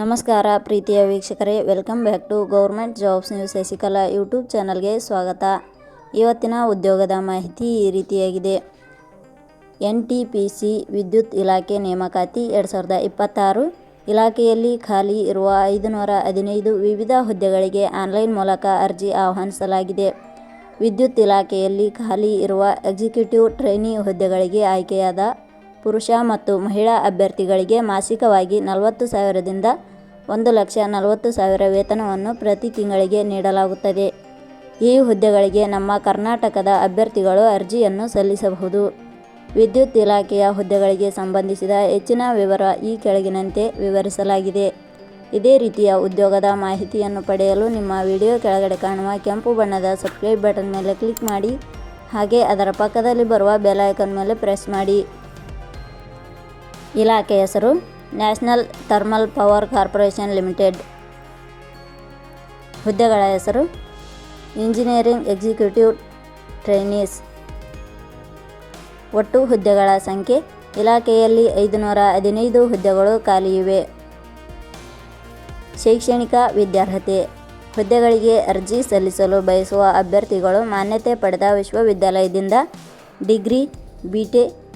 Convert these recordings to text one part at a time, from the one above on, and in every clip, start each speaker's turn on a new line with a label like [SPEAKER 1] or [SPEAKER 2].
[SPEAKER 1] ನಮಸ್ಕಾರ ಪ್ರೀತಿಯ ವೀಕ್ಷಕರೇ, welcome back to government jobs news Shashikala YouTube ಚಾನಲ್ಗೆ ಸ್ವಾಗತ. ಇವತ್ತಿನ ಉದ್ಯೋಗದ ಮಾಹಿತಿ ಈ ರೀತಿಯಾಗಿದೆ. ಎನ್ ಟಿ ಪಿ ಸಿ ವಿದ್ಯುತ್ ಇಲಾಖೆ ನೇಮಕಾತಿ ಎರಡು ಸಾವಿರದ ಇಪ್ಪತ್ತಾರು ಇಲಾಖೆಯಲ್ಲಿ ಖಾಲಿ ಇರುವ ಐದುನೂರ ಹದಿನೈದು ವಿವಿಧ ಹುದ್ದೆಗಳಿಗೆ ಆನ್ಲೈನ್ ಮೂಲಕ ಅರ್ಜಿ ಆಹ್ವಾನಿಸಲಾಗಿದೆ. ವಿದ್ಯುತ್ ಇಲಾಖೆಯಲ್ಲಿ ಖಾಲಿ ಇರುವ ಎಕ್ಸಿಕ್ಯೂಟಿವ್ ಟ್ರೈನಿ ಹುದ್ದೆಗಳಿಗೆ ಆಯ್ಕೆಯಾದ ಪುರುಷ ಮತ್ತು ಮಹಿಳಾ ಅಭ್ಯರ್ಥಿಗಳಿಗೆ ಮಾಸಿಕವಾಗಿ ನಲವತ್ತು ಸಾವಿರದಿಂದ ಒಂದು ಲಕ್ಷ ನಲವತ್ತು ಸಾವಿರ ವೇತನವನ್ನು ಪ್ರತಿ ತಿಂಗಳಿಗೆ ನೀಡಲಾಗುತ್ತದೆ. ಈ ಹುದ್ದೆಗಳಿಗೆ ನಮ್ಮ ಕರ್ನಾಟಕದ ಅಭ್ಯರ್ಥಿಗಳು ಅರ್ಜಿಯನ್ನು ಸಲ್ಲಿಸಬಹುದು. ವಿದ್ಯುತ್ ಇಲಾಖೆಯ ಹುದ್ದೆಗಳಿಗೆ ಸಂಬಂಧಿಸಿದ ಹೆಚ್ಚಿನ ವಿವರ ಈ ಕೆಳಗಿನಂತೆ ವಿವರಿಸಲಾಗಿದೆ. ಇದೇ ರೀತಿಯ ಉದ್ಯೋಗದ ಮಾಹಿತಿಯನ್ನು ಪಡೆಯಲು ನಿಮ್ಮ ವಿಡಿಯೋ ಕೆಳಗಡೆ ಕಾಣುವ ಕೆಂಪು ಬಣ್ಣದ ಸಬ್ಸ್ಕ್ರೈಬ್ ಬಟನ್ ಮೇಲೆ ಕ್ಲಿಕ್ ಮಾಡಿ, ಹಾಗೆ ಅದರ ಪಕ್ಕದಲ್ಲಿ ಬರುವ ಬೆಲ್ ಐಕನ್ ಮೇಲೆ ಪ್ರೆಸ್ ಮಾಡಿ. ಇಲಾಖೆ ಹೆಸರು national thermal power corporation limited. ಹುದ್ದೆಗಳ ಹೆಸರು ಇಂಜಿನಿಯರಿಂಗ್ ಎಕ್ಸಿಕ್ಯೂಟಿವ್ ಟ್ರೈನೀಸ್. ಒಟ್ಟು ಹುದ್ದೆಗಳ ಸಂಖ್ಯೆ ಇಲಾಖೆಯಲ್ಲಿ ಐದುನೂರ ಹದಿನೈದು ಹುದ್ದೆಗಳು ಖಾಲಿಯಿವೆ. ಶೈಕ್ಷಣಿಕ ವಿದ್ಯಾರ್ಹತೆ ಹುದ್ದೆಗಳಿಗೆ ಅರ್ಜಿ ಸಲ್ಲಿಸಲು ಬಯಸುವ ಅಭ್ಯರ್ಥಿಗಳು ಮಾನ್ಯತೆ ಪಡೆದ ವಿಶ್ವವಿದ್ಯಾಲಯದಿಂದ degree, B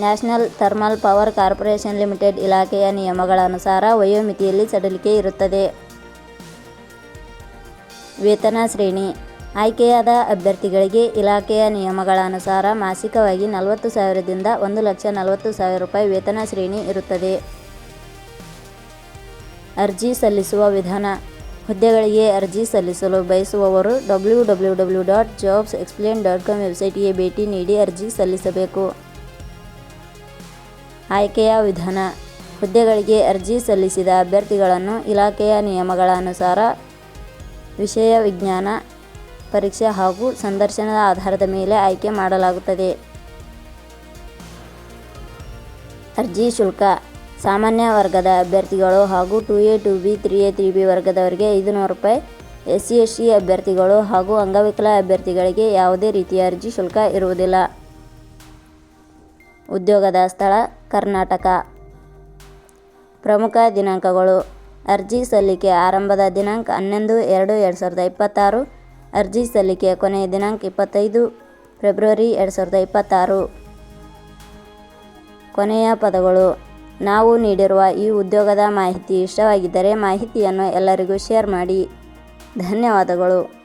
[SPEAKER 1] National thermal power corporation limited ಇಲಾಖೆಯ ನಿಯಮಗಳ ಅನುಸಾರ ವಯೋಮಿತಿಯಲ್ಲಿ ಸಡಿಲಿಕೆ ಇರುತ್ತದೆ. ವೇತನ ಶ್ರೇಣಿ. ಆಯ್ಕೆಯಾದ ಅಭ್ಯರ್ಥಿಗಳಿಗೆ ಇಲಾಖೆಯ ನಿಯಮಗಳ ಅನುಸಾರ ಮಾಸಿಕವಾಗಿ ನಲವತ್ತು ಸಾವಿರದಿಂದ ಒಂದು ಲಕ್ಷ ನಲವತ್ತು ಸಾವಿರ ರೂಪಾಯಿ ವೇತನ ಶ್ರೇಣಿ ಇರುತ್ತದೆ. ಅರ್ಜಿ ಸಲ್ಲಿಸುವ ವಿಧಾನ. ಹುದ್ದೆಗಳಿಗೆ ಅರ್ಜಿ ಸಲ್ಲಿಸಲು ಬಯಸುವವರು W W W dot jobs explain dot com ವೆಬ್ಸೈಟ್ಗೆ ಭೇಟಿ ನೀಡಿ ಅರ್ಜಿ ಸಲ್ಲಿಸಬೇಕು. ಆಯ್ಕೆಯ ವಿಧಾನ. ಹುದ್ದೆಗಳಿಗೆ ಅರ್ಜಿ ಸಲ್ಲಿಸಿದ ಅಭ್ಯರ್ಥಿಗಳನ್ನು ಇಲಾಖೆಯ ನಿಯಮಗಳ ಅನುಸಾರ ವಿಷಯ ವಿಜ್ಞಾನ ಪರೀಕ್ಷೆ ಹಾಗೂ ಸಂದರ್ಶನದ ಆಧಾರದ ಮೇಲೆ ಆಯ್ಕೆ ಮಾಡಲಾಗುತ್ತದೆ. ಅರ್ಜಿ ಶುಲ್ಕ. ಸಾಮಾನ್ಯ ವರ್ಗದ ಅಭ್ಯರ್ಥಿಗಳು ಹಾಗೂ two A, two B, three A, three B ವರ್ಗದವರಿಗೆ ಐದುನೂರು ರೂಪಾಯಿ ಎಸ್ ಸಿ ಎಸ್ ಸಿ ಅಭ್ಯರ್ಥಿಗಳು ಹಾಗೂ ಅಂಗವಿಕಲ ಅಭ್ಯರ್ಥಿಗಳಿಗೆ ಯಾವುದೇ ರೀತಿಯ ಅರ್ಜಿ ಶುಲ್ಕ ಇರುವುದಿಲ್ಲ. ಉದ್ಯೋಗದ ಸ್ಥಳ ಕರ್ನಾಟಕ. ಪ್ರಮುಖ ದಿನಾಂಕಗಳು. ಅರ್ಜಿ ಸಲ್ಲಿಕೆ ಆರಂಭದ ದಿನಾಂಕ ಹನ್ನೊಂದು ಎರಡು ಎರಡು ಸಾವಿರದ ಇಪ್ಪತ್ತಾರು. ಅರ್ಜಿ ಸಲ್ಲಿಕೆ ಕೊನೆಯ ದಿನಾಂಕ ಇಪ್ಪತ್ತೈದು ಫೆಬ್ರವರಿ ಎರಡು ಸಾವಿರದ ಇಪ್ಪತ್ತಾರು. ಕೊನೆಯ ಪದಗಳು. ನಾವು ನೀಡಿರುವ ಈ ಉದ್ಯೋಗದ ಮಾಹಿತಿ ಇಷ್ಟವಾಗಿದ್ದರೆ ಮಾಹಿತಿಯನ್ನು ಎಲ್ಲರಿಗೂ ಶೇರ್ ಮಾಡಿ. ಧನ್ಯವಾದಗಳು.